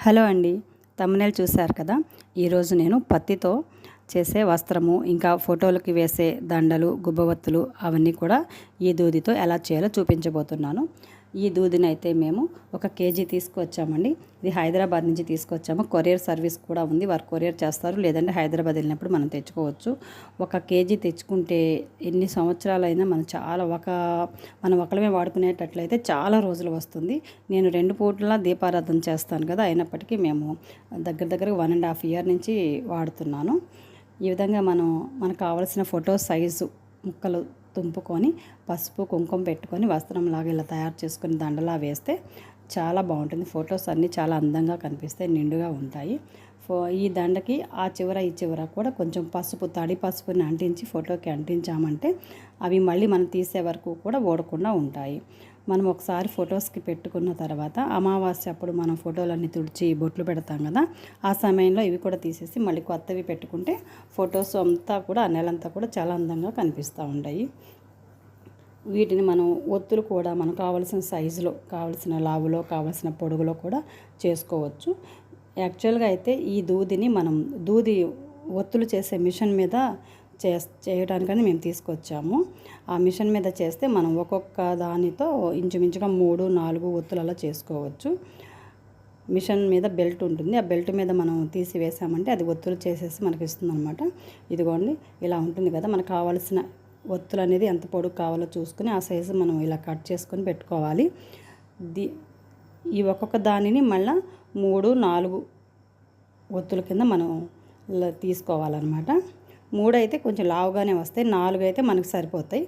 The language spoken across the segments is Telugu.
హలో అండి తమ్మునేలు చూశారు కదా? ఈరోజు నేను పత్తితో చేసే వస్త్రము ఇంకా ఫోటోలకి వేసే దండలు గుబ్బవత్తులు అవన్నీ కూడా ఈ దూదితో ఎలా చేయాలో చూపించబోతున్నాను. ఈ దూదిని అయితే మేము ఒక కేజీ తీసుకొచ్చామండి. ఇది హైదరాబాద్ నుంచి తీసుకొచ్చాము. కొరియర్ సర్వీస్ కూడా ఉంది. వారు కొరియర్ చేస్తారు. లేదంటే హైదరాబాద్ వెళ్ళినప్పుడు మనం తెచ్చుకోవచ్చు. ఒక కేజీ తెచ్చుకుంటే ఎన్ని సంవత్సరాలైనా మనం చాలా ఒక మనం ఒకళ్ళమే వాడుకునేటట్లయితే చాలా రోజులు వస్తుంది. నేను రెండు పూట్ల దీపారాధన చేస్తాను కదా అయినప్పటికీ మేము దగ్గర దగ్గర వన్ అండ్ హాఫ్ ఇయర్ నుంచి వాడుతున్నాను. ఈ విధంగా మనం మనకు కావాల్సిన ఫోటో సైజు ముక్కలు తుంపుకొని పసుపు కుంకుమ పెట్టుకొని వస్త్రంలాగా ఇలా తయారు చేసుకొని దండలా వేస్తే చాలా బాగుంటుంది. ఫొటోస్ అన్నీ చాలా అందంగా కనిపిస్తాయి నిండుగా ఉంటాయి. ఫో ఈ దండకి ఆ చివర ఈ చివర కూడా కొంచెం పసుపు తడి పసుపుని అంటించి ఫోటోకి అంటించామంటే అవి మళ్ళీ మనం తీసే వరకు కూడా ఓడకుండా ఉంటాయి. మనం ఒకసారి ఫొటోస్కి పెట్టుకున్న తర్వాత అమావాస్య అప్పుడు మనం ఫోటోలన్నీ తుడిచి బొట్లు పెడతాం కదా ఆ సమయంలో ఇవి కూడా తీసేసి మళ్ళీ కొత్తవి పెట్టుకుంటే ఫొటోస్ అంతా కూడా ఆ నెలంతా కూడా చాలా అందంగా కనిపిస్తూ ఉంటాయి. వీటిని మనం ఒత్తులు కూడా మనకు కావలసిన సైజులో కావలసిన లావులో కావలసిన పొడుగులో కూడా చేసుకోవచ్చు. యాక్చువల్గా అయితే ఈ దూదిని మనం దూది ఒత్తులు చేసే మిషన్ మీద చే చేయడానికని మేము తీసుకొచ్చాము. ఆ మిషన్ మీద చేస్తే మనం ఒక్కొక్క దానితో ఇంచుమించుగా మూడు నాలుగు ఒత్తులలో చేసుకోవచ్చు. మిషన్ మీద బెల్ట్ ఉంటుంది. ఆ బెల్ట్ మీద మనం తీసి వేసామంటే అది ఒత్తులు చేసేసి మనకి ఇస్తుంది అనమాట ఇదిగోండి ఇలా ఉంటుంది కదా మనకు కావాల్సిన ఒత్తులు అనేది ఎంత పొడుగు కావాలో చూసుకుని ఆ సైజు మనం ఇలా కట్ చేసుకొని పెట్టుకోవాలి. ది ఈ ఒక్కొక్క దానిని మళ్ళీ మూడు నాలుగు ఒత్తుల కింద మనం తీసుకోవాలన్నమాట. మూడు అయితే కొంచెం లావుగానే వస్తాయి. నాలుగు అయితే మనకు సరిపోతాయి.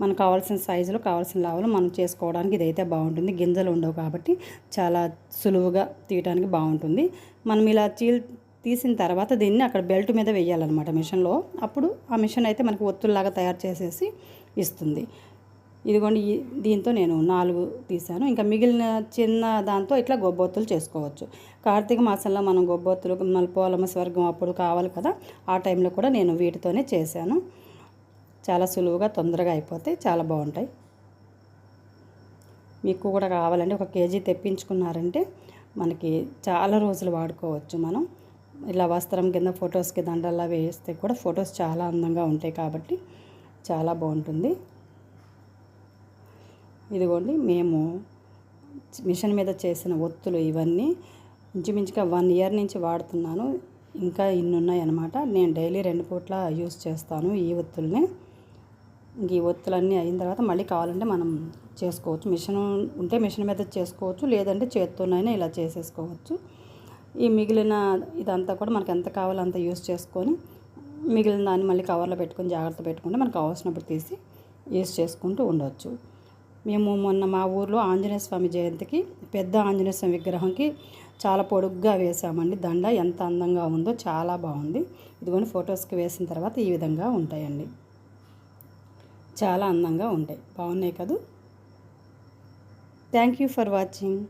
మనకు కావాల్సిన సైజులో కావాల్సిన లావులు మనం చేసుకోవడానికి ఇదైతే బాగుంటుంది. గింజలు ఉండవు కాబట్టి చాలా సులువుగా తీయడానికి బాగుంటుంది. మనం ఇలా చీల్ తీసిన తర్వాత దీన్ని అక్కడ బెల్ట్ మీద వేయాలన్నమాట మిషన్లో. అప్పుడు ఆ మిషన్ అయితే మనకు ఒత్తుల్లాగా తయారు చేసేసి ఇస్తుంది. ఇదిగోండి దీంతో నేను నాలుగు తీసాను ఇంకా మిగిలిన చిన్న దాంతో ఇట్లా గొబ్బొత్తులు చేసుకోవచ్చు. కార్తీక మాసంలో మనం గొబ్బొత్తులు మల్పోలమ్మ స్వర్గం అప్పుడు కావాలి కదా ఆ టైంలో కూడా నేను వీటితోనే చేశాను. చాలా సులువుగా తొందరగా అయిపోతాయి చాలా బాగుంటాయి. మీకు కూడా కావాలంటే ఒక కేజీ తెప్పించుకున్నారంటే మనకి చాలా రోజులు వాడుకోవచ్చు మనం. ఇలా వస్త్రం కింద ఫొటోస్కి దండల్లా వేస్తే కూడా ఫొటోస్ చాలా అందంగా ఉంటాయి కాబట్టి చాలా బాగుంటుంది. ఇదిగోండి మేము మిషన్ మీద చేసిన ఒత్తులు ఇవన్నీ ఇంచుమించుగా వన్ ఇయర్ నుంచి వాడుతున్నాను. ఇంకా ఇన్ని ఉన్నాయన్నమాట నేను డైలీ రెండు పూట్ల యూస్ చేస్తాను ఈ ఒత్తుల్ని. ఈ ఒత్తులన్నీ అయిన తర్వాత మళ్ళీ కావాలంటే మనం చేసుకోవచ్చు. మిషన్ ఉంటే మిషన్ మీద చేసుకోవచ్చు లేదంటే చేత్తోనైనా ఇలా చేసేసుకోవచ్చు. ఈ మిగిలిన ఇదంతా కూడా మనకు ఎంత కావాలో అంత యూస్ చేసుకొని మిగిలిన దాన్ని మళ్ళీ కవర్లో పెట్టుకొని జాగ్రత్త పెట్టుకుంటే మనకు అవసరమైనప్పుడు తీసి యూస్ చేసుకుంటూ ఉండవచ్చు మేము మొన్న మా ఊర్లో ఆంజనేయ స్వామి జయంతికి పెద్ద ఆంజనేయ స్వామి విగ్రహంకి చాలా పొడుగ్గా వేసామండి దండ ఎంత అందంగా ఉందో చాలా బాగుంది. ఇదిగోని ఫొటోస్కి వేసిన తర్వాత ఈ విధంగా ఉంటాయండి. చాలా అందంగా ఉంటాయి. బాగున్నాయి కదూ? Thank you for watching.